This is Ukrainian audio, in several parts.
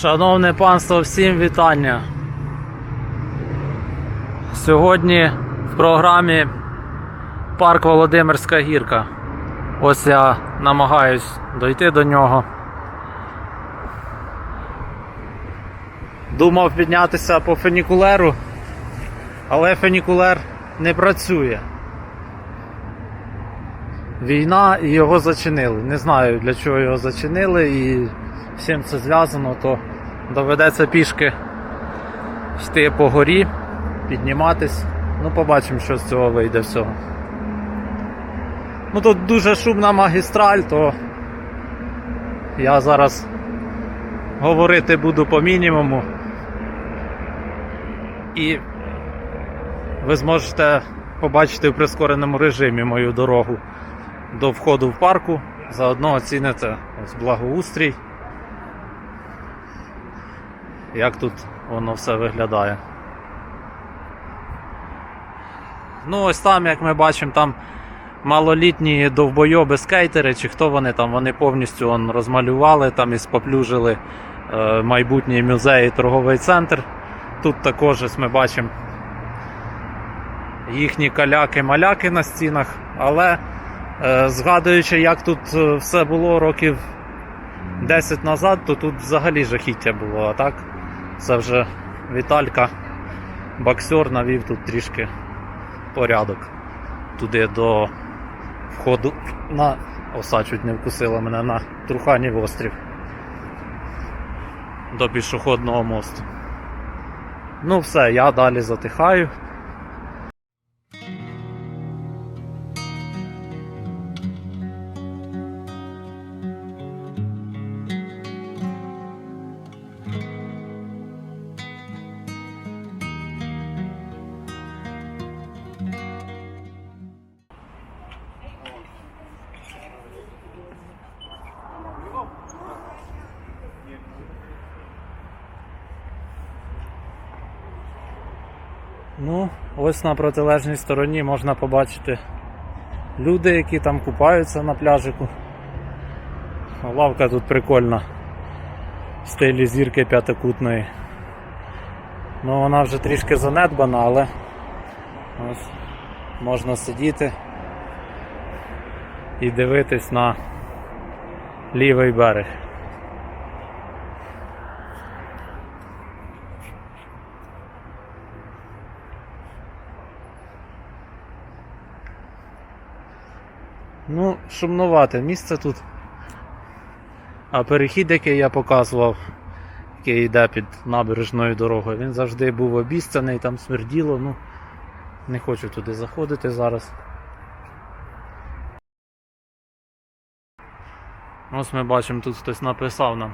Шановне панство, всім вітання. Сьогодні в програмі Парк Володимирська гірка. Ось я намагаюсь дойти до нього. Думав піднятися по фенікулеру, але фенікулер не працює. Війна і його зачинили. Не знаю для чого його зачинили і з чим це зв'язано, то доведеться пішки йти по горі, підніматись. Ну, побачимо, що з цього вийде всього. Ну тут дуже шумна магістраль, то я зараз говорити буду по мінімуму. І ви зможете побачити в прискореному режимі мою дорогу до входу в парку. Заодно оціните ось благоустрій. Як тут воно все виглядає. Ну, ось там, як ми бачимо, там малолітні довбойоби скейтери, чи хто вони там, вони повністю он, розмалювали там і споплюжили е, майбутній музей і торговий центр. Тут також ось ми бачимо їхні каляки-маляки на стінах, але е, згадуючи, як тут е, все було років 10 назад, то тут взагалі жахіття було, а так це вже Віталька, боксер навів тут трішки порядок туди до входу на оса чуть не вкусила мене на Труханів острів до пішохідного мосту. Ну все, я далі затихаю. Ось на протилежній стороні можна побачити люди, які там купаються на пляжику. Лавка тут прикольна. В стилі зірки п'ятикутної. Ну вона вже трішки занедбана, але ось можна сидіти і дивитись на лівий берег. Ну, шумнувате місце тут. А перехід, який я показував, який йде під набережною дорогою, він завжди був обіцяний, там смерділо, ну не хочу туди заходити зараз. Ось ми бачимо, тут хтось написав нам.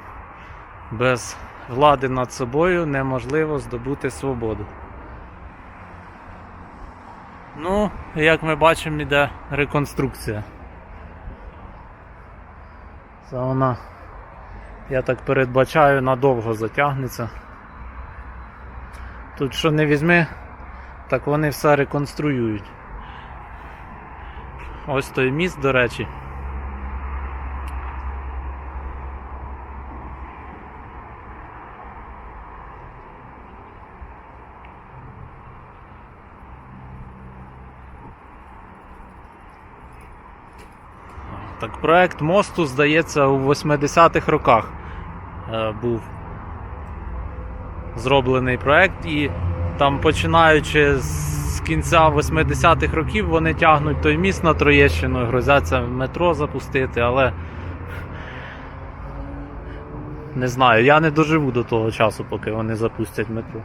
Без влади над собою неможливо здобути свободу. Ну, як ми бачимо, іде реконструкція. Це вона, я так передбачаю, надовго затягнеться. Тут що не візьми, так вони все реконструюють. Ось той міст, до речі. Проект мосту, здається, у 80-х роках е, був зроблений проект, і там, починаючи з кінця 80-х років, вони тягнуть той міст на Троєщину, і грозяться метро запустити, але не знаю, я не доживу до того часу, поки вони запустять метро.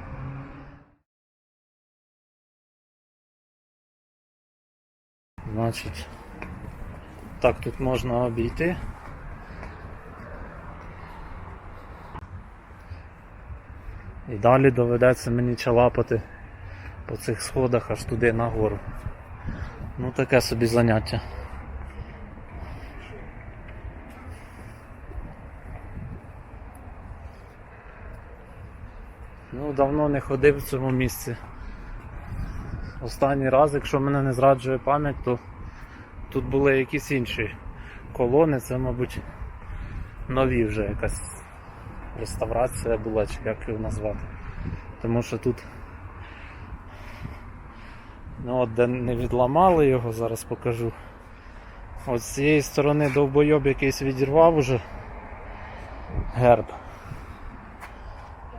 Значить. Так, тут можна обійти. І далі доведеться мені чалапати по цих сходах аж туди нагору. Ну таке собі заняття. Ну, давно не ходив в цьому місці. Останній раз, якщо мене не зраджує пам'ять, то Тут були якісь інші колони, це, мабуть, нові вже якась реставрація була, чи як його назвати. Тому що тут ну, от де не відламали його, зараз покажу. От з цієї сторони довбойоб якийсь відірвав уже герб.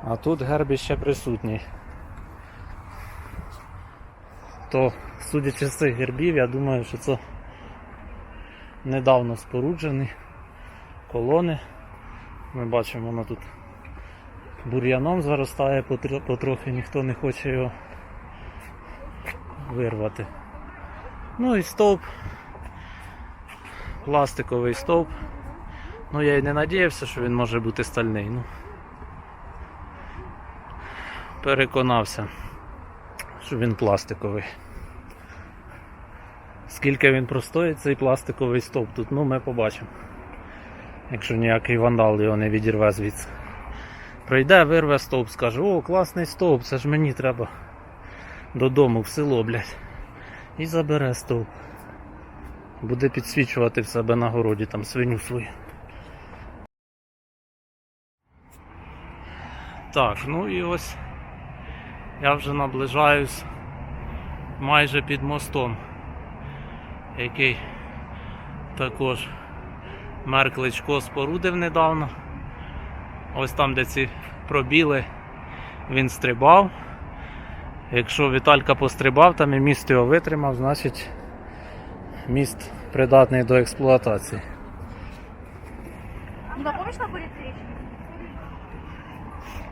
А тут герб ще присутній. То, судячи з цих гербів, я думаю, що це недавно споруджені колони. Ми бачимо, воно тут бур'яном заростає потрохи, ніхто не хоче його вирвати. Ну і стовп. Пластиковий стовп. Ну я й не надіявся, що він може бути стальний. Ну, переконався, що він пластиковий. Скільки він простоїть, цей пластиковий стовп тут, ну ми побачимо. Якщо ніякий вандал його не відірве звідси. Прийде, вирве стовп, скаже, о, класний стовп, це ж мені треба додому в село, блядь. І забере стовп. Буде підсвічувати в себе на городі там свиню свою. Так, ну і ось я вже наближаюсь майже під мостом, який також мер Кличко спорудив недавно. Ось там, де ці пробіли, він стрибав. Якщо Віталька пострибав там і міст його витримав, значить міст придатний до експлуатації. Ну, да, помнишь, там?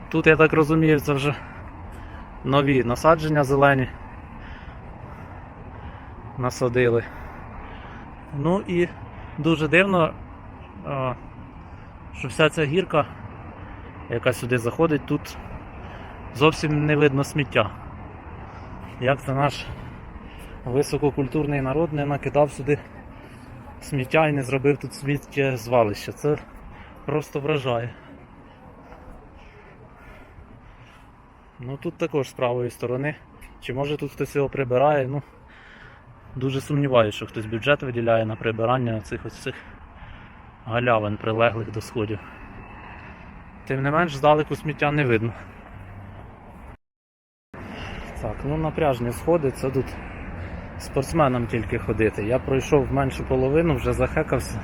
Тут, я так розумію, це вже нові насадження зелені. Насадили. Ну і дуже дивно, що вся ця гірка, яка сюди заходить, тут зовсім не видно сміття. Як це наш висококультурний народ не накидав сюди сміття і не зробив тут сміттєзвалище. Це просто вражає. Ну тут також з правої сторони. Чи може тут хтось його прибирає? Ну, дуже сумніваюся, що хтось бюджет виділяє на прибирання цих ось цих галявин, прилеглих до сходів. Тим не менш, здалеку сміття не видно. Так, ну напряжні сходи, це тут спортсменам тільки ходити. Я пройшов меншу половину, вже захекався.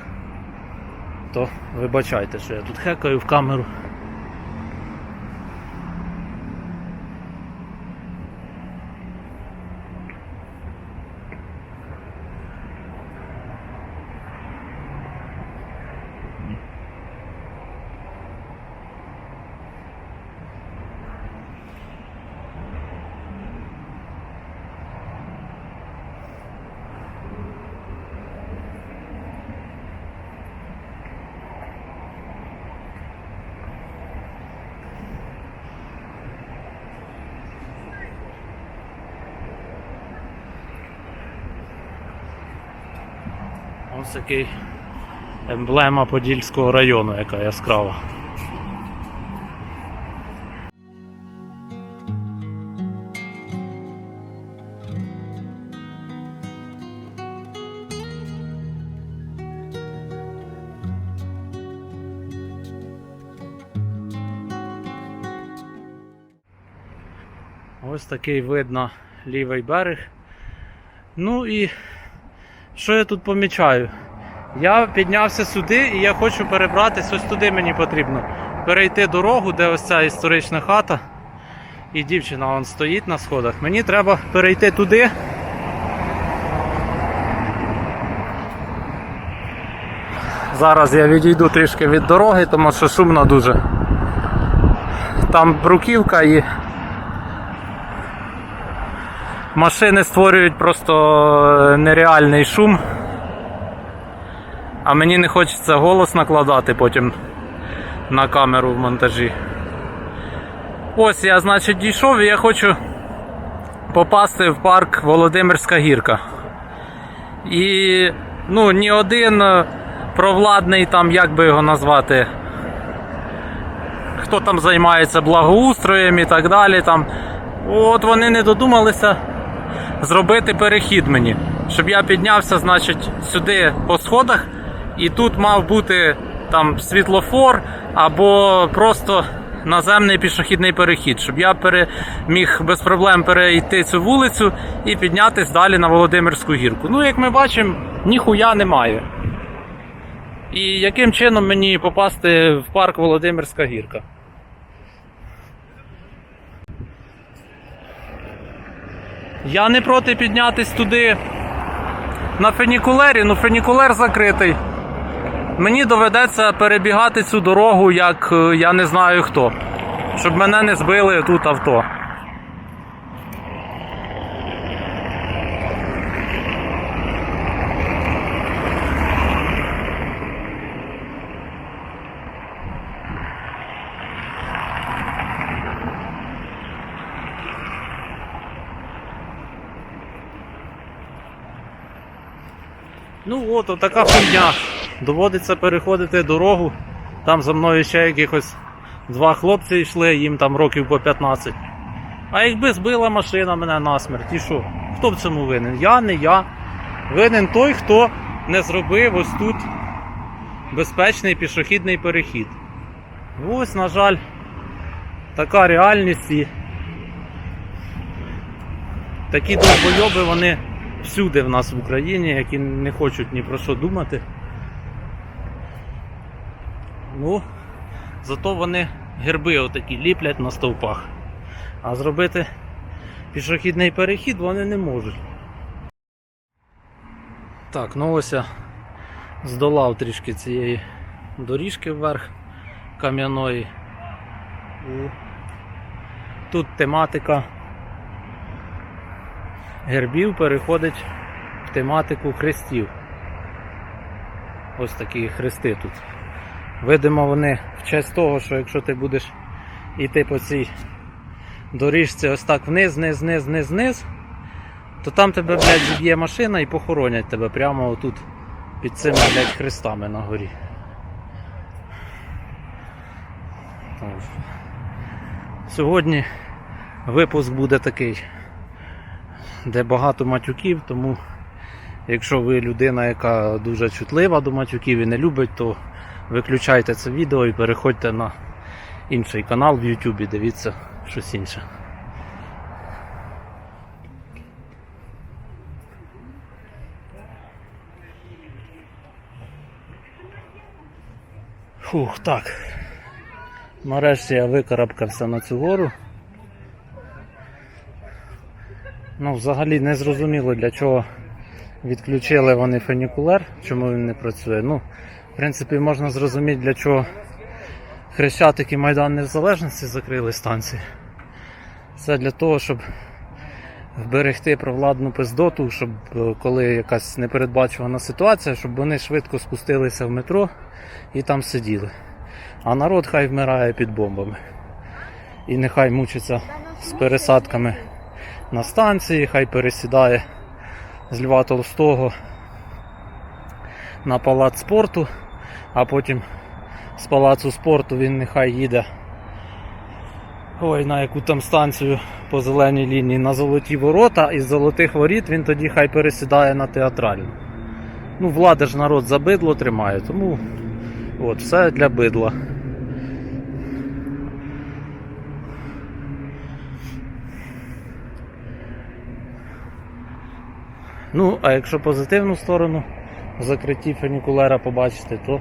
То вибачайте, що я тут хекаю в камеру. Такий емблема Подільського району, яка яскрава. Ось такий видно лівий берег. Ну і що я тут помічаю? Я піднявся сюди і я хочу перебратись ось туди мені потрібно. Перейти дорогу, де ось ця історична хата. І дівчина вон стоїть на сходах. Мені треба перейти туди. Зараз я відійду трішки від дороги, тому що шумно дуже. Там бруківка і Машини створюють просто нереальний шум. А мені не хочеться голос накладати потім на камеру в монтажі. Ось я, значить, дійшов і я хочу попасти в парк Володимирська гірка. І ну, ні один е, провладний там, як би його назвати, хто там займається благоустроєм і так далі. Там, От вони не додумалися зробити перехід мені, щоб я піднявся, значить, сюди по сходах, і тут мав бути там світлофор або просто наземний пішохідний перехід, щоб я міг без проблем перейти цю вулицю і піднятись далі на Володимирську гірку. Ну, як ми бачимо, ніхуя немає. І яким чином мені попасти в парк Володимирська гірка? Я не проти піднятись туди на фенікулері, ну фенікулер закритий. Мені доведеться перебігати цю дорогу, як е, я не знаю хто. Щоб мене не збили тут авто. Ну от, така хуйня. Доводиться переходити дорогу. Там за мною ще якихось два хлопці йшли, їм там років по 15. А якби збила машина мене насмерть, і що? Хто в цьому винен? Я, не я. Винен той, хто не зробив ось тут безпечний пішохідний перехід. Ось, на жаль, така реальність і такі довбойоби вони всюди в нас в Україні, які не хочуть ні про що думати. Ну, зато вони герби отакі ліплять на стовпах. А зробити пішохідний перехід вони не можуть. Так, ну ось я здолав трішки цієї доріжки вверх кам'яної. Тут тематика гербів переходить в тематику хрестів. Ось такі хрести тут. Видимо, вони в честь того, що якщо ти будеш йти по цій доріжці ось так вниз, вниз, вниз, вниз, вниз, то там тебе, блядь, зіб'є машина і похоронять тебе прямо отут під цими, блядь, хрестами на горі. Сьогодні випуск буде такий, де багато матюків, тому якщо ви людина, яка дуже чутлива до матюків і не любить, то виключайте це відео і переходьте на інший канал в Ютубі, дивіться щось інше. Фух, так. Нарешті я викарабкався на цю гору. Ну, взагалі не зрозуміло для чого відключили вони фенікулер, чому він не працює. Ну, в принципі, можна зрозуміти, для чого Хрещатик і Майдан Незалежності закрили станції. Це для того, щоб вберегти провладну пиздоту, щоб е, коли якась непередбачувана ситуація, щоб вони швидко спустилися в метро і там сиділи. А народ хай вмирає під бомбами. І нехай мучиться з пересадками на станції, хай пересідає з Льва Толстого на палац спорту, а потім з палацу спорту він нехай їде. Ой, на яку там станцію по зеленій лінії на золоті ворота, і з золотих воріт він тоді хай пересідає на театральну. Ну, влада ж народ за бидло тримає, тому от, все для бидла. Ну, а якщо позитивну сторону в закритті фунікулера побачити, то,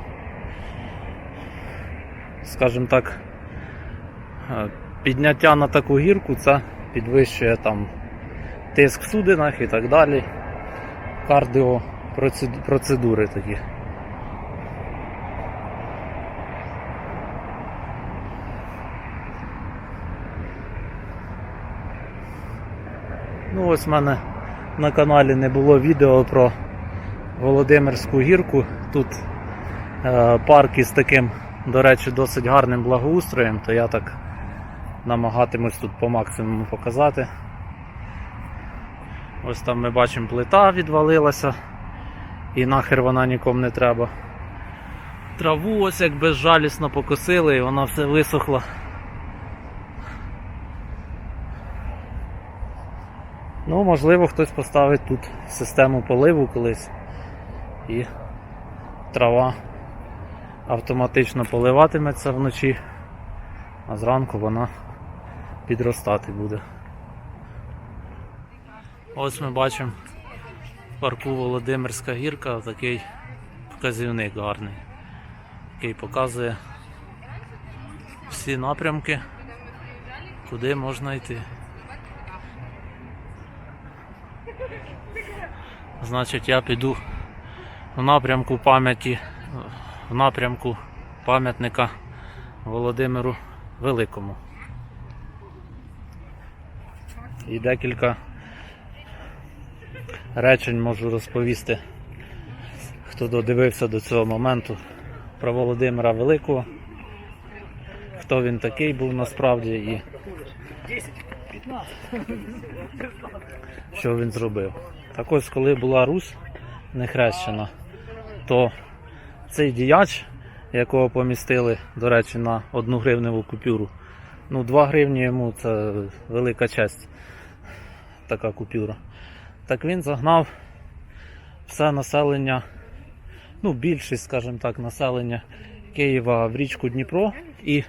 скажімо так, е, підняття на таку гірку це підвищує там тиск в судинах і так далі. Кардіо процедури такі. Ну ось в мене на каналі не було відео про Володимирську гірку. Тут е, парк із таким, до речі, досить гарним благоустроєм, то я так намагатимусь тут по максимуму показати. Ось там ми бачимо плита відвалилася і нахер вона нікому не треба. Траву ось як безжалісно покосили і вона все висохла. Ну, можливо, хтось поставить тут систему поливу колись і трава автоматично поливатиметься вночі, а зранку вона підростати буде. Ось ми бачимо в парку Володимирська гірка такий вказівник гарний, який показує всі напрямки, куди можна йти. Значить, я піду в напрямку пам'яті, в напрямку пам'ятника Володимиру Великому. І декілька речень можу розповісти, хто додивився до цього моменту про Володимира Великого, хто він такий був насправді і що він зробив. Так ось, коли була Русь не хрещена, то цей діяч, якого помістили, до речі, на одну гривневу купюру, ну 2 гривні йому це велика честь, така купюра. Так він загнав все населення, ну більшість, скажімо так, населення Києва в річку Дніпро і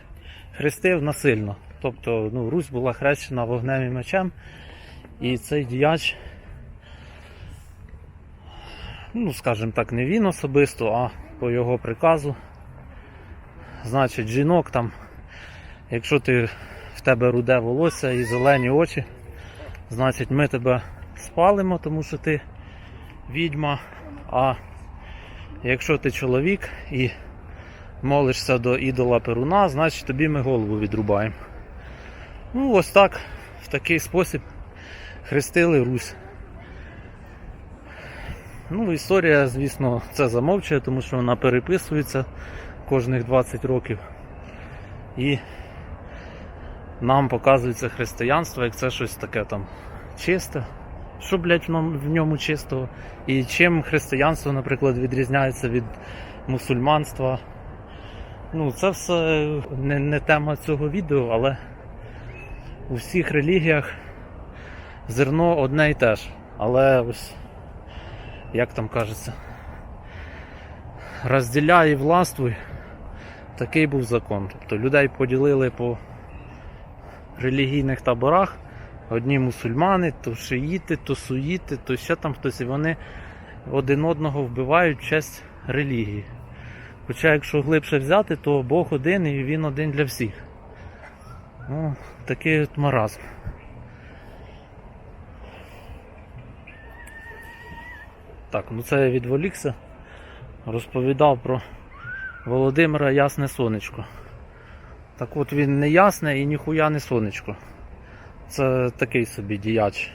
хрестив насильно. Тобто ну, Русь була хрещена вогнем і мечем, і цей діяч ну, скажімо так, не він особисто, а по його приказу. Значить, жінок там, якщо ти в тебе руде волосся і зелені очі, значить ми тебе спалимо, тому що ти відьма. А якщо ти чоловік і молишся до ідола Перуна, значить тобі ми голову відрубаємо. Ну, ось так, в такий спосіб хрестили Русь. Ну, історія, звісно, це замовчує, тому що вона переписується кожних 20 років. І нам показується християнство, як це щось таке там чисте. Що, блядь, в ньому- чистого? І чим християнство, наприклад, відрізняється від мусульманства. Ну, це все не, не тема цього відео, але у всіх релігіях зерно одне і те ж. Але ось як там кажеться, розділяй і властвуй. Такий був закон. Тобто людей поділили по релігійних таборах. Одні мусульмани, то шиїти, то суїти, то ще там хтось, і вони один одного вбивають честь релігії. Хоча, якщо глибше взяти, то Бог один і він один для всіх. Ну, такий от маразм. Так, ну це я відволікся. Розповідав про Володимира Ясне Сонечко. Так от він не ясне і ніхуя не сонечко. Це такий собі діяч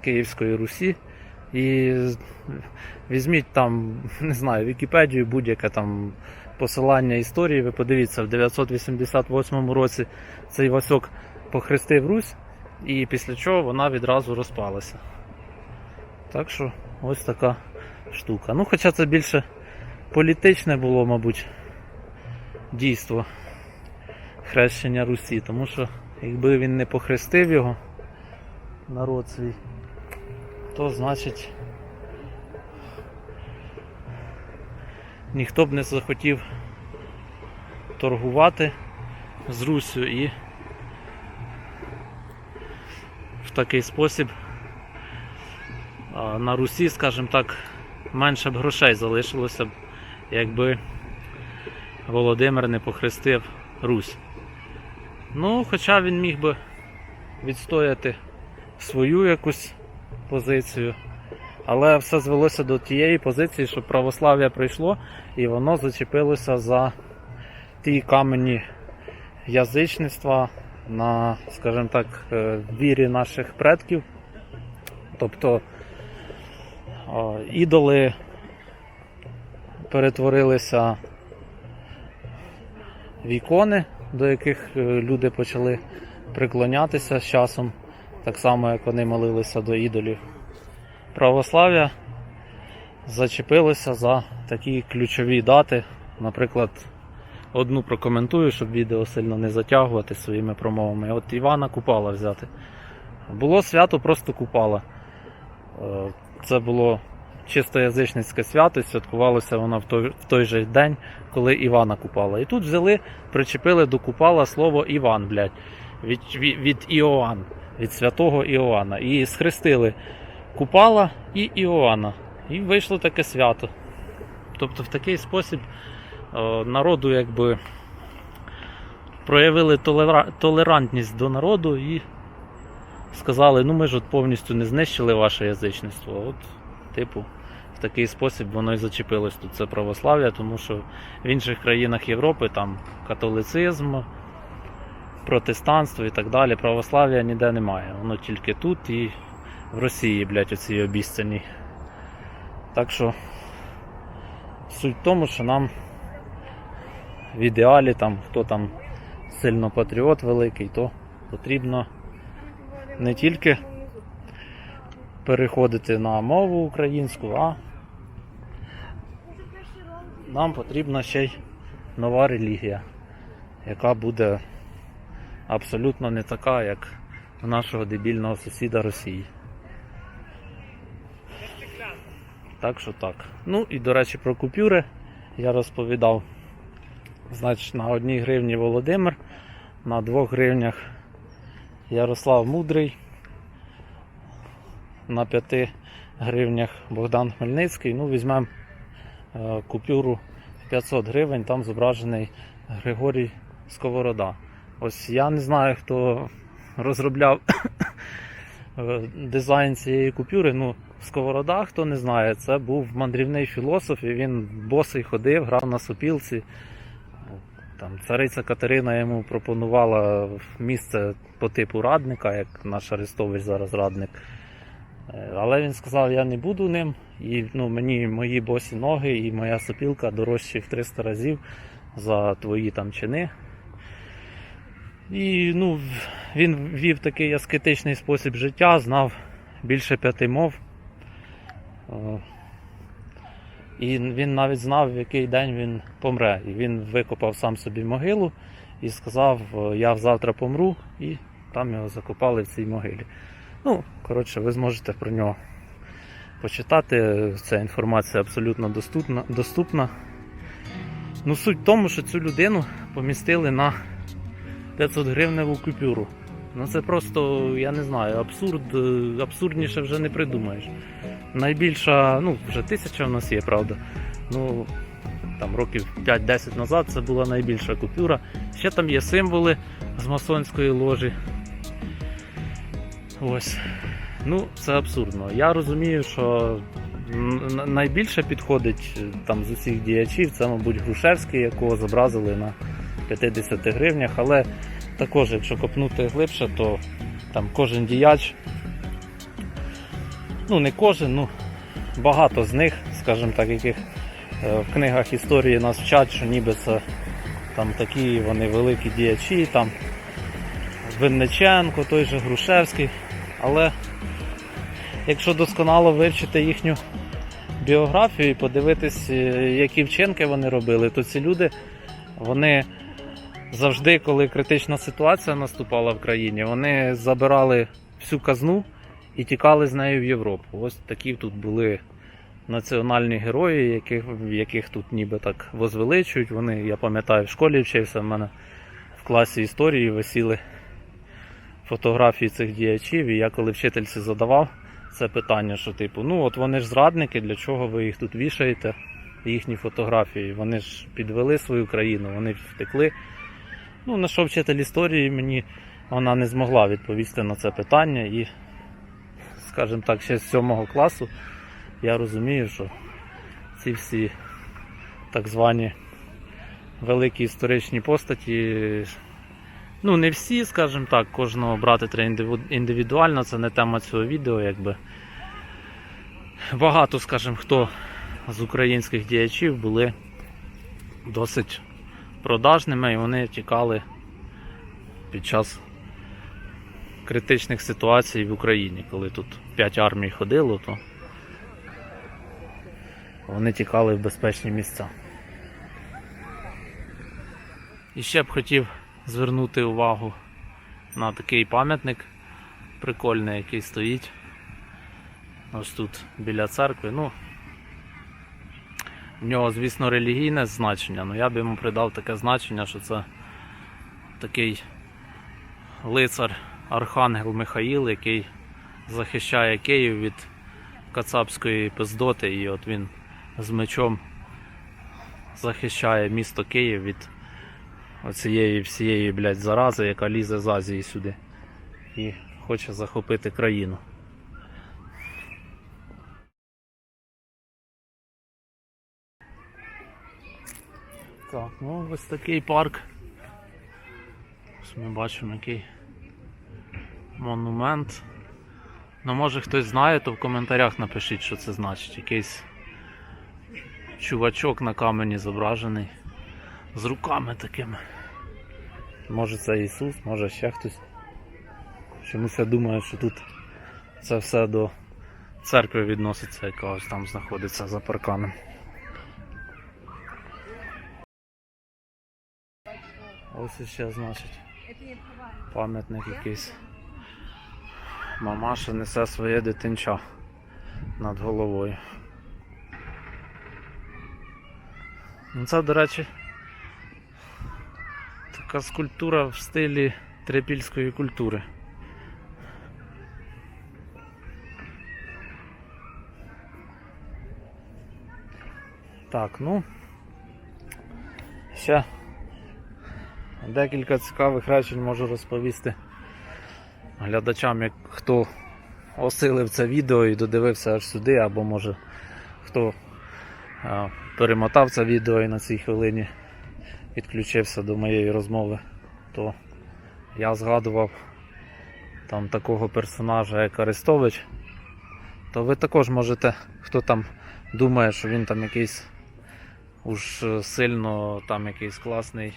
Київської Русі. І візьміть там, не знаю, Вікіпедію, будь-яке там посилання історії, ви подивіться, в 988 році цей Васьок похрестив Русь, і після чого вона відразу розпалася. Так що ось така штука. Ну, хоча це більше політичне було, мабуть, дійство хрещення Русі, тому що якби він не похрестив його, народ свій, то значить ніхто б не захотів торгувати з Руссю і в такий спосіб на Русі, скажімо так, менше б грошей залишилося б, якби Володимир не похрестив Русь. Ну, хоча він міг би відстояти свою якусь позицію, але все звелося до тієї позиції, що православ'я прийшло і воно зачепилося за ті камені язичництва на, скажімо так, е, вірі наших предків. Тобто ідоли перетворилися в ікони, до яких е, люди почали приклонятися з часом, так само як вони молилися до ідолів. Православ'я зачепилося за такі ключові дати. Наприклад, одну прокоментую, щоб відео сильно не затягувати своїми промовами. От Івана Купала взяти. Було свято просто Купала. Це було чисто язичницьке свято, святкувалося воно в той, в той же день, коли Івана купала. І тут взяли, причепили до купала слово Іван, блядь, від, від, від Іоанн, від святого Іоанна. І схрестили Купала і Іоанна. І вийшло таке свято. Тобто в такий спосіб е, народу якби проявили толера- толерантність до народу і сказали, ну ми ж от повністю не знищили ваше язичництво. От, типу, в такий спосіб воно і зачепилось тут це православ'я, тому що в інших країнах Європи там католицизм, протестанство і так далі. Православ'я ніде немає. Воно тільки тут і в Росії, блядь, оці обіцяні. Так що суть в тому, що нам в ідеалі, там, хто там сильно патріот великий, то потрібно не тільки переходити на мову українську, а нам потрібна ще й нова релігія, яка буде абсолютно не така, як у нашого дебільного сусіда Росії. Так що так. Ну і до речі, про купюри я розповідав. Значить, на одній гривні Володимир, на двох гривнях Ярослав Мудрий, на п'яти гривнях Богдан Хмельницький. Ну, візьмемо е, купюру 500 гривень, там зображений Григорій Сковорода. Ось я не знаю, хто розробляв е, дизайн цієї купюри. Ну, Сковорода, хто не знає, це був мандрівний філософ, і він босий ходив, грав на сопілці. Там цариця Катерина йому пропонувала місце по типу радника, як наш Арестович зараз радник. Е, Але він сказав, я не буду ним, і ну, мені мої босі ноги і моя сопілка дорожчі в 300 разів за твої там чини. І ну, він вів такий аскетичний спосіб життя, знав більше п'яти мов. І він навіть знав, в який день він помре. І він викопав сам собі могилу і сказав: «Е, Я завтра помру, і там його закопали в цій могилі. Ну, коротше, ви зможете про нього почитати. Ця інформація абсолютно доступна. доступна. Ну, суть в тому, що цю людину помістили на 500 гривневу купюру. Ну це просто, я не знаю, абсурд, е, абсурдніше вже не придумаєш. Найбільша, ну, вже тисяча в нас є, правда. Ну, там років 5-10 назад це була найбільша купюра. Ще там є символи з масонської ложі. Ось. Ну, це абсурдно. Я розумію, що найбільше підходить е, там з усіх діячів, це, мабуть, Грушевський, якого зобразили на 50 гривнях, але також, якщо копнути глибше, то там кожен діяч, ну не кожен, ну багато з них, скажімо так, яких е, в книгах історії нас вчать, що ніби це там такі вони великі діячі, там Винниченко, той же Грушевський. Але якщо досконало вивчити їхню біографію і подивитись, е, які вчинки вони робили, то ці люди, вони завжди, коли критична ситуація наступала в країні, вони забирали всю казну і тікали з нею в Європу. Ось такі тут були національні герої, яких, яких тут ніби так возвеличують. Вони, я пам'ятаю, в школі вчився в мене в класі історії висіли фотографії цих діячів, і я коли вчительці задавав це питання, що типу, ну от вони ж зрадники, для чого ви їх тут вішаєте, їхні фотографії? Вони ж підвели свою країну, вони втекли. Ну, на що вчитель історії мені вона не змогла відповісти на це питання, і, скажімо так, ще з сьомого класу я розумію, що ці всі так звані великі історичні постаті Ну, не всі, скажімо так, кожного брати треба індивідуально, це не тема цього відео, якби. Багато, скажімо, хто з українських діячів були досить продажними і вони тікали під час критичних ситуацій в Україні. Коли тут 5 армій ходило, то вони тікали в безпечні місця. І ще б хотів звернути увагу на такий пам'ятник прикольний, який стоїть ось тут біля церкви. Ну, В нього, звісно, релігійне значення, але я б йому придав таке значення, що це такий лицар Архангел Михаїл, який захищає Київ від кацапської пиздоти, і от він з мечом захищає місто Київ від оцієї всієї, блядь, зарази, яка лізе з Азії сюди. І хоче захопити країну. Так, ну ось такий парк. Ось ми бачимо який монумент. Ну може хтось знає, то в коментарях напишіть, що це значить. Якийсь чувачок на камені зображений з руками такими. Може це Ісус, може ще хтось. Чомусь я думаю, що тут це все до церкви відноситься, яка ось там знаходиться за парканом. Ось іще, значить, пам'ятник якийсь. Мамаша несе своє дитинча над головою. Ну це, до речі, така скульптура в стилі трипільської культури. Так, ну. Ще декілька цікавих речень можу розповісти глядачам, як хто осилив це відео і додивився аж сюди, або може хто а, перемотав це відео і на цій хвилині підключився до моєї розмови, то я згадував там такого персонажа, як Арестович, то ви також можете, хто там думає, що він там якийсь уж е, сильно там якийсь класний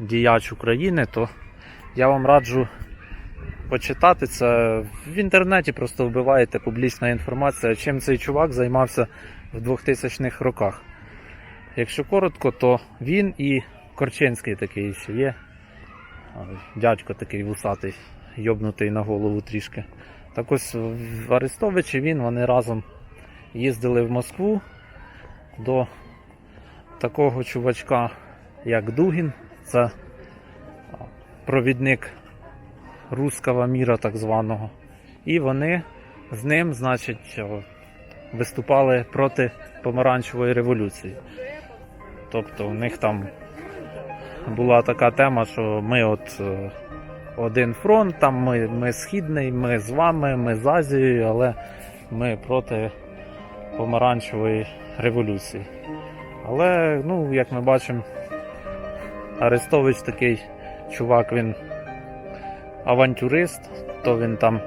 діяч України, то я вам раджу почитати це. В інтернеті просто вбиваєте публічна інформація, чим цей чувак займався в 2000-х роках. Якщо коротко, то він і Корчинський такий ще є. Дядько такий вусатий, йобнутий на голову трішки. Так ось в Арестовичі він, вони разом їздили в Москву до такого чувачка, як Дугін. Це провідник руского міра, так званого. І вони з ним, значить, виступали проти помаранчевої революції. Тобто у них там була така тема, що ми от е, один фронт, там ми, ми східний, ми з вами, ми з Азією, але ми проти помаранчевої революції. Але, ну, як ми бачимо, Арестович такий чувак, він авантюрист, то він там.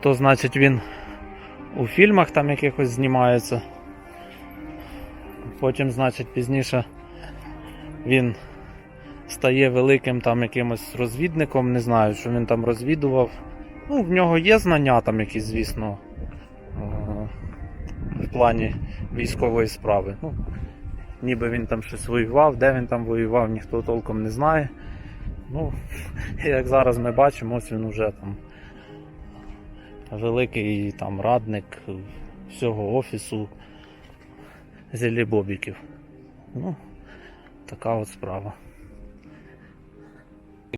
То значить він у фільмах там якихось знімається. Потім, значить, пізніше він стає великим там якимось розвідником, не знаю, що він там розвідував. Ну, в нього є знання там якісь, звісно, е, в плані військової справи. Ну, ніби він там щось воював, де він там воював, ніхто толком не знає. Ну, як зараз ми бачимо, ось він уже там великий там радник всього офісу Зелібобіків. Ну, така от справа.